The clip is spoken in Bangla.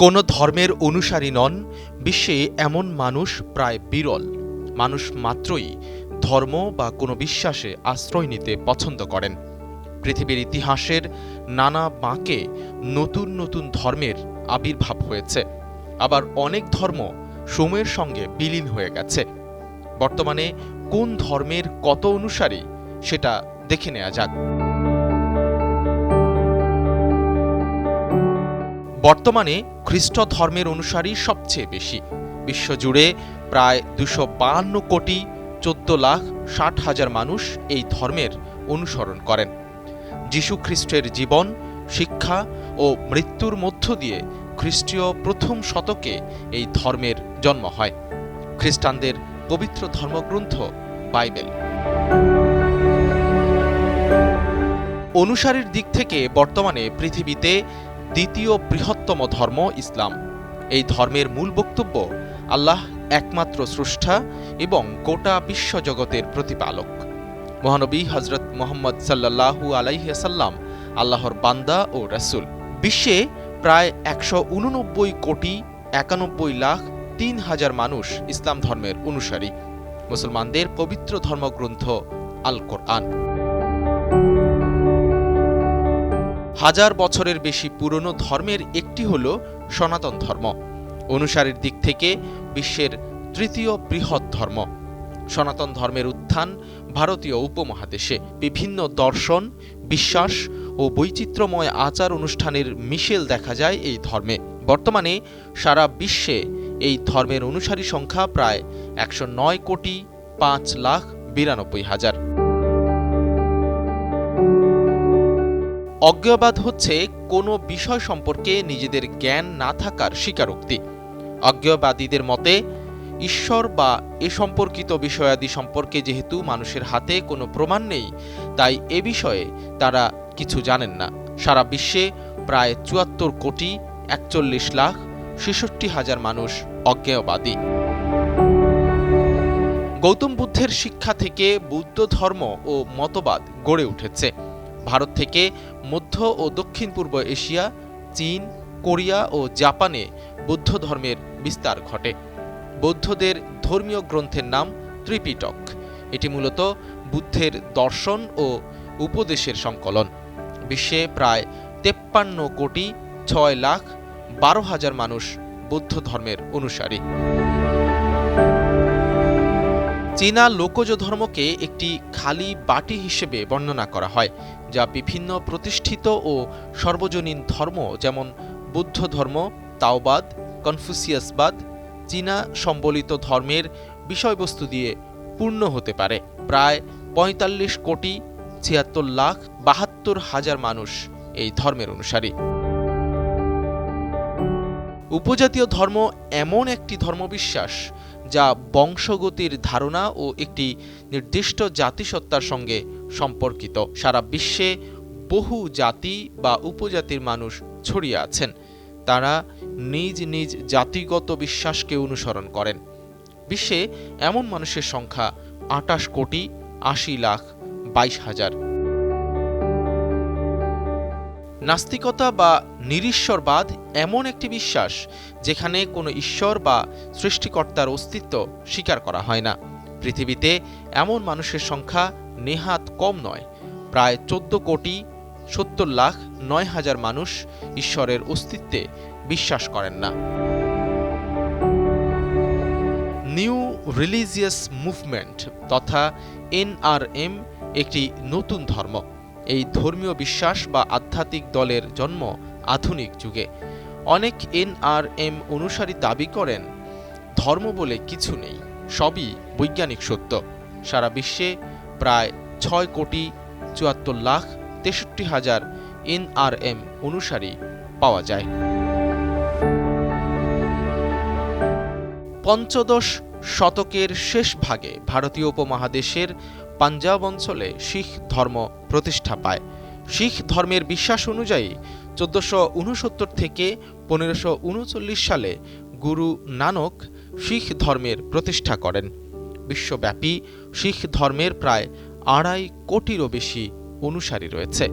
কোনো ধর্মের অনুসারী নন, বিশ্বে এমন মানুষ প্রায় বিরল। মানুষ মাত্রই ধর্ম বা কোনো বিশ্বাসে আশ্রয় নিতে পছন্দ করেন। পৃথিবীর ইতিহাসের নানা বাঁকে নতুন নতুন ধর্মের আবির্ভাব হয়েছে। আবার অনেক ধর্ম সময়ের সঙ্গে বিলীন হয়ে গেছে। বর্তমানে কোন ধর্মের কত অনুসারী, সেটা দেখে নেওয়া যাক। বর্তমানে খ্রিস্ট ধর্মের অনুসারী সবচেয়ে বেশি। বিশ্বজুড়ে প্রায় দুশো বাহান্ন কোটি চোদ্দ লাখ ষাট হাজার মানুষ এই ধর্মের অনুসরণ করেন। যীশু খ্রিস্টের জীবন, শিক্ষা ও মৃত্যুর মধ্য দিয়ে খ্রিস্টীয় প্রথম শতকে এই ধর্মের জন্ম হয়। খ্রিস্টানদের পবিত্র ধর্মগ্রন্থ বাইবেল। অনুসারীর দিক থেকে বর্তমানে পৃথিবীতে দ্বিতীয় বৃহত্তম ধর্ম ইসলাম। এই ধর্মের মূল বক্তব্য আল্লাহ একমাত্র স্রষ্টা এবং গোটা বিশ্বজগতের প্রতিপালক। মহানবী হজরত মোহাম্মদ সাল্লাহু আলাইসাল্লাম আল্লাহর বান্দা ও রাসূল। বিশ্বে প্রায় একশো উননব্বই কোটি একানব্বই লাখ তিন হাজার মানুষ ইসলাম ধর্মের অনুসারী। মুসলমানদের পবিত্র ধর্মগ্রন্থ আল কোরআন হাজার বছরের বেশি পুরনো ধর্মের একটি হল সনাতন ধর্ম। অনুসারীর দিক থেকে বিশ্বের তৃতীয় বৃহৎ ধর্ম। সনাতন ধর্মের উত্থান ভারতীয় উপমহাদেশে। বিভিন্ন দর্শন, বিশ্বাস ও বৈচিত্র্যময় আচার অনুষ্ঠানের মিশেল দেখা যায় এই ধর্মে। বর্তমানে সারা বিশ্বে এই ধর্মের অনুসারী সংখ্যা প্রায় একশো নয় কোটি পাঁচ লাখ বিরানব্বই হাজার। অজ্ঞবাদ হচ্ছে কোনো বিষয় সম্পর্কে নিজেদের জ্ঞান না থাকার স্বীকারোক্তি। অজ্ঞবাদীদের মতে, ঈশ্বর বা এ সম্পর্কিত বিষয়াদি সম্পর্কে যেহেতু মানুষের হাতে কোনো প্রমাণ নেই, তাই এ বিষয়ে তারা কিছু জানেন না। সারা বিশ্বে প্রায় চুয়াত্তর কোটি একচল্লিশ লাখ ছেষট্টি হাজার মানুষ অজ্ঞেয়বাদী গৌতম বুদ্ধের শিক্ষা থেকে বৌদ্ধ ধর্ম ও মতবাদ গড়ে উঠেছে। ভারত থেকে মধ্য ও দক্ষিণ পূর্ব এশিয়া, চীন, কোরিয়া ও জাপানে বৌদ্ধ ধর্মের বিস্তার ঘটে। বৌদ্ধদের ধর্মীয় গ্রন্থের নাম ত্রিপিটক। এটি মূলত বুদ্ধের দর্শন ও উপদেশের সংকলন। বিশ্বে প্রায় তেপ্পান্ন কোটি ছয় লাখ বারো হাজার মানুষ বৌদ্ধ ধর্মের অনুসারী। চীনা লোকজ ধর্মকে একটি খালি বাটি হিসেবে বর্ণনা করা হয়, যা বিভিন্ন প্রতিষ্ঠিত ও সর্বজনীন ধর্ম যেমন বুদ্ধ ধর্ম তাওবাদ, কনফুসিয়াসবাদ, চীনা সম্বলিত ধর্মের বিষয়বস্তু দিয়ে পূর্ণ হতে পারে। প্রায় পঁয়তাল্লিশ কোটি ছিয়াত্তর লাখ বাহাত্তর হাজার মানুষ এই ধর্মের অনুসারী। উপজাতীয় ধর্ম এমন একটি ধর্মবিশ্বাস যা বংশগতির ধারণা ও একটি নির্দিষ্ট জাতিসত্তার সঙ্গে সম্পর্কিত। সারা বিশ্বে বহু জাতি বা উপজাতির মানুষ ছড়িয়ে আছেন। তারা নিজ নিজ জাতিগত বিশ্বাসকে অনুসরণ করেন। বিশ্বে এমন মানুষের সংখ্যা আটাশ কোটি আশি লাখ বাইশ হাজার। নাস্তিকতা বা নিরীশ্বরবাদ এমন একটি বিশ্বাস যেখানে কোনো ঈশ্বর বা সৃষ্টিকর্তার অস্তিত্ব স্বীকার করা হয় না। পৃথিবীতে এমন মানুষের সংখ্যা নেহাত কম নয়। প্রায় চোদ্দ কোটি, সত্তর লাখ, নয় হাজার মানুষ ঈশ্বরের অস্তিত্বে বিশ্বাস করেন না। নিউ রিলিজিয়াস মুভমেন্ট তথা এনআরএম একটি নতুন ধর্ম। এই ধর্মীয় বিশ্বাস বা আধ্যাত্মিক দলের জন্ম আধুনিক যুগে। অনেক এনআরএম অনুসারী দাবি করেন, ধর্ম বলে কিছু নেই, সবই বৈজ্ঞানিক সত্য। সারা বিশ্বে প্রায় ছয় কোটি চুয়াত্তর লাখ তেষট্টি হাজার এনআরএম অনুসারী পাওয়া যায়। পঞ্চদশ শতকের শেষ ভাগে ভারতীয় উপমহাদেশের পাঞ্জাব অঞ্চলে শিখ ধর্ম প্রতিষ্ঠা পায়। শিখ ধর্মের বিশ্বাস অনুযায়ী চোদ্দশো থেকে পনেরোশো উনচল্লিশ সালে গুরু নানক শিখ ধর্মের প্রতিষ্ঠা করেন। বিশ্বব্যাপী শিখ ধর্মের প্রায় আড়াই কোটিরও বেশি অনুসারী রয়েছে।